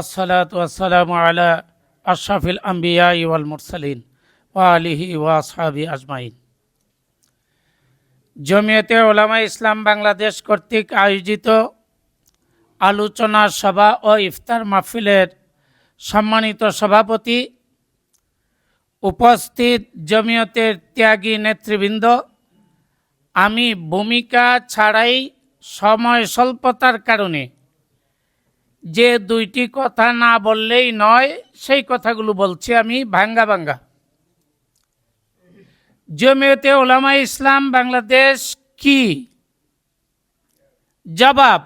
আসসালাত আসসালাম আশরাফিল আম্বিয়া ওয়াল মুরসালিন ওয়া আলিহি ওয়া সাহাবি আজমাইন। জমিয়তে ওলামা ইসলাম বাংলাদেশ কর্তৃক আয়োজিত আলোচনা সভা ও ইফতার মাহফিলের সম্মানিত সভাপতি উপস্থিত জমিয়তের ত্যাগী নেতৃবৃন্দ, আমি ভূমিকা ছাড়াই সময় স্বল্পতার কারণে যে দুইটি কথা না বললেই নয়, সেই কথাগুলো বলছি আমি ভাঙ্গা ভাঙ্গা। জমিয়তে ওলামা ইসলাম বাংলাদেশ কি? জবাব,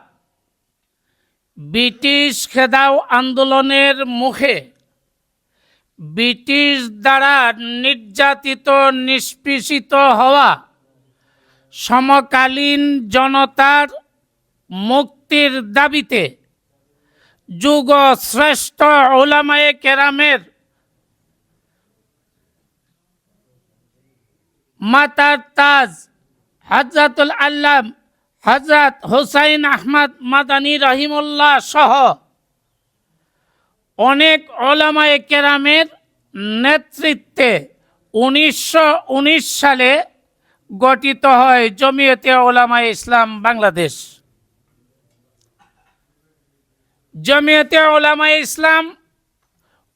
ব্রিটিশ খেদাও আন্দোলনের মুখে ব্রিটিশ দ্বারা নির্যাতিত, নিষ্পেষিত হওয়া সমকালীন জনতার মুক্তির দাবিতে যুগ শ্রেষ্ঠ ওলামায়ে কেরামের মাতার তাজ হজরতুল আল্লাম হজরত হুসাইন আহমদ মাদানী রহিমুল্লাহ সহ অনেক ওলামায়ে কেরামের নেতৃত্বে উনিশশো উনিশ সালে গঠিত হয় জমিয়তে ওলামা ইসলাম বাংলাদেশ। জমিয়তে ওলামা ইসলাম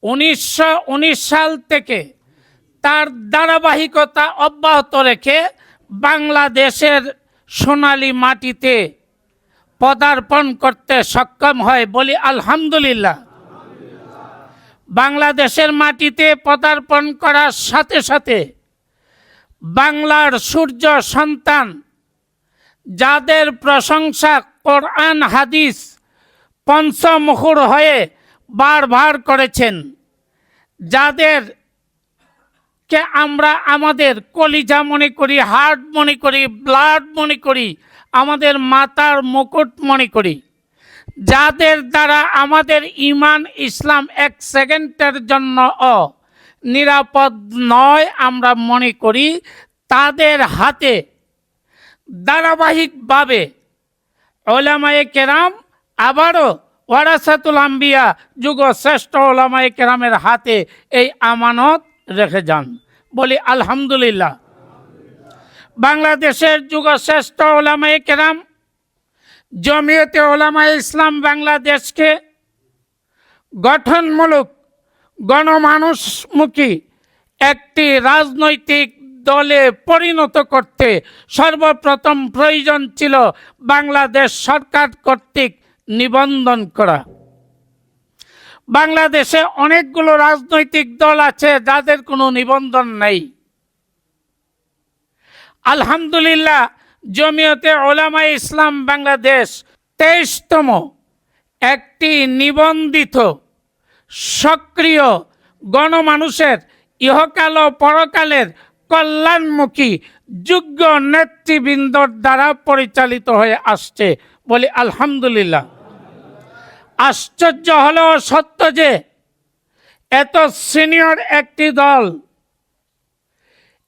উনিশশো উনিশ সাল থেকে তার ধারাবাহিকতা অব্যাহত রেখে বাংলাদেশের সোনালি মাটিতে পদার্পণ করতে সক্ষম হয় বলি আলহামদুলিল্লাহ। বাংলাদেশের মাটিতে পদার্পণ করার সাথে সাথে বাংলার সূর্য সন্তান যাদের প্রশংসা কোরআন, হাদিস পঞ্চমুখর হয়ে বারবার করেছেন, যাদের কে আমরা আমাদের কলিজা মনে করি, হার্ট মনে করি, ব্লাড মনে করি, আমাদের মাতার মুকুট মনে করি, যাদের দ্বারা আমাদের ইমান ইসলাম এক সেকেন্ডের জন্য অ নিরাপদ নয় আমরা মনে করি, তাদের হাতে ধারাবাহিকভাবে ওলামায়ে কেরাম আবারও ওয়ারাসাতুল আম্বিয়া যুগ শ্রেষ্ঠ ওলামায়ে কেরামের হাতে এই আমানত রেখে যান। বলি, আলহামদুলিল্লাহ। বাংলাদেশের যুগ শ্রেষ্ঠ ওলামায়ে কেরাম, জমিয়তে ওলামা ইসলাম বাংলাদেশকে গঠনমূলক গণমানুষমুখী একটি রাজনৈতিক দলে পরিণত করতে সর্বপ্রথম প্রয়োজন ছিল বাংলাদেশ সরকার কর্তৃক নিবন্ধন করা। বাংলাদেশে অনেকগুলো রাজনৈতিক দল আছে যাদের কোনো নিবন্ধন নেই। আলহামদুলিল্লাহ, জমিয়তে ওলামা ইসলাম বাংলাদেশ তেইশতম একটি নিবন্ধিত সক্রিয় গণমানুষের ইহকাল ও পরকালের কল্যাণমুখী যোগ্য নেতৃবৃন্দর দ্বারা পরিচালিত হয়ে আসছে বলি, আলহামদুলিল্লাহ। আশ্চর্য হলেও সত্য যে, এত সিনিয়র একটি দল,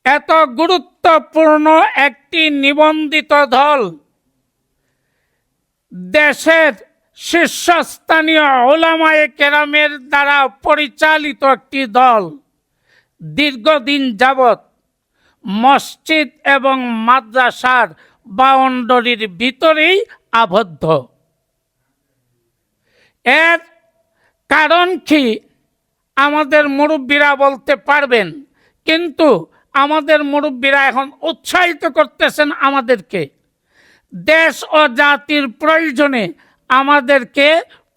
এত গুরুত্বপূর্ণ একটি নিবন্ধিত দল, দেশের শীর্ষস্থানীয় ওলামায়ে কেরামের দ্বারা পরিচালিত একটি দল, দীর্ঘদিন যাবৎ মসজিদ এবং মাদ্রাসার বাউন্ডারির ভিতরেই আবদ্ধ। এর কারণ কি? আমাদের মুরব্বীরা বলতে পারবেন, কিন্তু আমাদের মুরব্বীরা এখন উৎসাহিত করতেছেন আমাদেরকে। দেশ ও জাতির প্রয়োজনে আমাদেরকে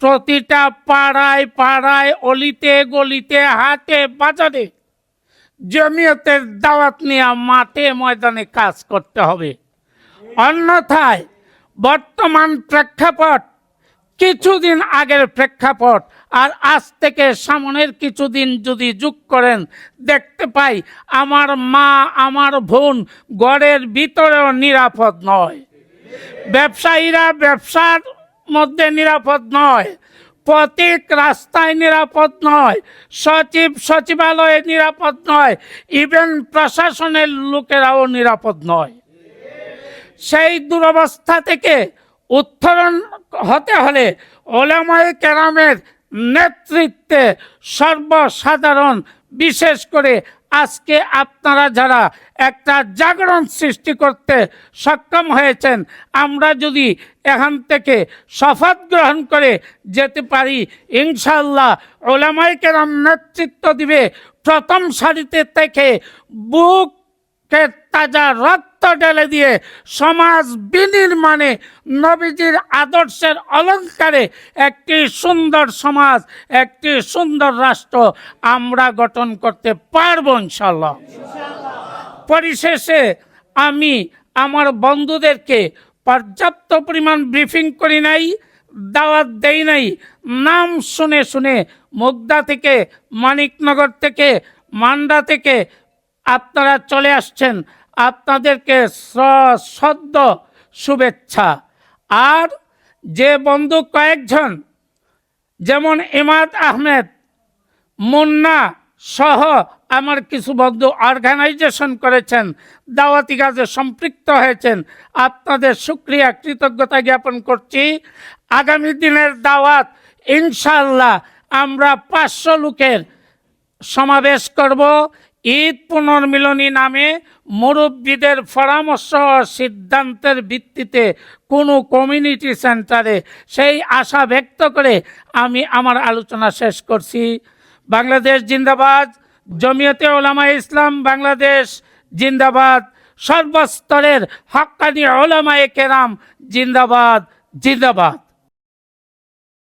প্রতিটা পাড়ায় পাড়ায়, অলিতে গলিতে, হাটে বাজারে জমিয়তের দাওয়াত নিয়ে মাঠে ময়দানে কাজ করতে হবে। অন্যথায় বর্তমান প্রেক্ষাপট, কিছুদিন আগের প্রেক্ষাপট, আর আজ থেকে সামনের কিছুদিন যদি যোগ করেন, দেখতে পাই আমার মা, আমার বোন গড়ের ভিতরেও নিরাপদ নয়। ব্যবসায়ীরা ব্যবসার মধ্যে নিরাপদ নয়। প্রতীক রাস্তায় নিরাপদ নয়। সচিব সচিবালয়ে নিরাপদ নয়। ইভেন প্রশাসনের লোকেরাও নিরাপদ নয়। সেই দুরবস্থা থেকে উত্তরণ হতে হলে ওলামায়ে কেরামের নেতৃত্বে সর্বসাধারণ, বিশেষ করে আজকে আপনারা যারা একটা জাগরণ সৃষ্টি করতে সক্ষম হয়েছেন, আমরা যদি এখান থেকে শপথ গ্রহণ করে যেতে পারি ইনশাল্লাহ ওলামাইকে নেতৃত্ব দিবে প্রথম সারিতে থেকে বুক কে তাজা রক্ত ঢেলে দিয়ে সমাজ বিনির্মাণে নবীজির আদর্শের অলঙ্কারে একটি সুন্দর সমাজ, একটি সুন্দর রাষ্ট্র আমরা গঠন করতে পারব ইনশাল্লাহ পরিশেষে আমি আমার বন্ধুদেরকে পর্যাপ্ত পরিমাণ ব্রিফিং করি নাই, দাওয়াত দেই নাই, নাম শুনে শুনে মুগদা থেকে, মানিকনগর থেকে, মান্ডা থেকে আপনারা চলে আসছেন। আপনাদেরকে সদ্য শুভেচ্ছা। আর যে বন্ধু কয়েকজন, যেমন ইমাদ আহমেদ, মুন্না সহ আমার কিছু বন্ধু অর্গানাইজেশন করেছেন, দাওয়াতি কাজে সম্পৃক্ত হয়েছেন, আপনাদের সুক্রিয়া, কৃতজ্ঞতা জ্ঞাপন করছি। আগামী দিনের দাওয়াত ইনশাল্লাহ আমরা পাঁচশো লোকের সমাবেশ করব। ঈদ পুনর্মিলনী নামে মুরব্বীদের পরামর্শ সিদ্ধান্তের ভিত্তিতে কোনো কমিউনিটি সেন্টারে সেই আশা ব্যক্ত করে আমি আমার আলোচনা শেষ করছি। বাংলাদেশ জিন্দাবাদ, জমিয়তে ওলামা ইসলাম, বাংলাদেশ জিন্দাবাদ, সর্বস্তরের হক্কানি ওলামায়ে কেরাম জিন্দাবাদ জিন্দাবাদ।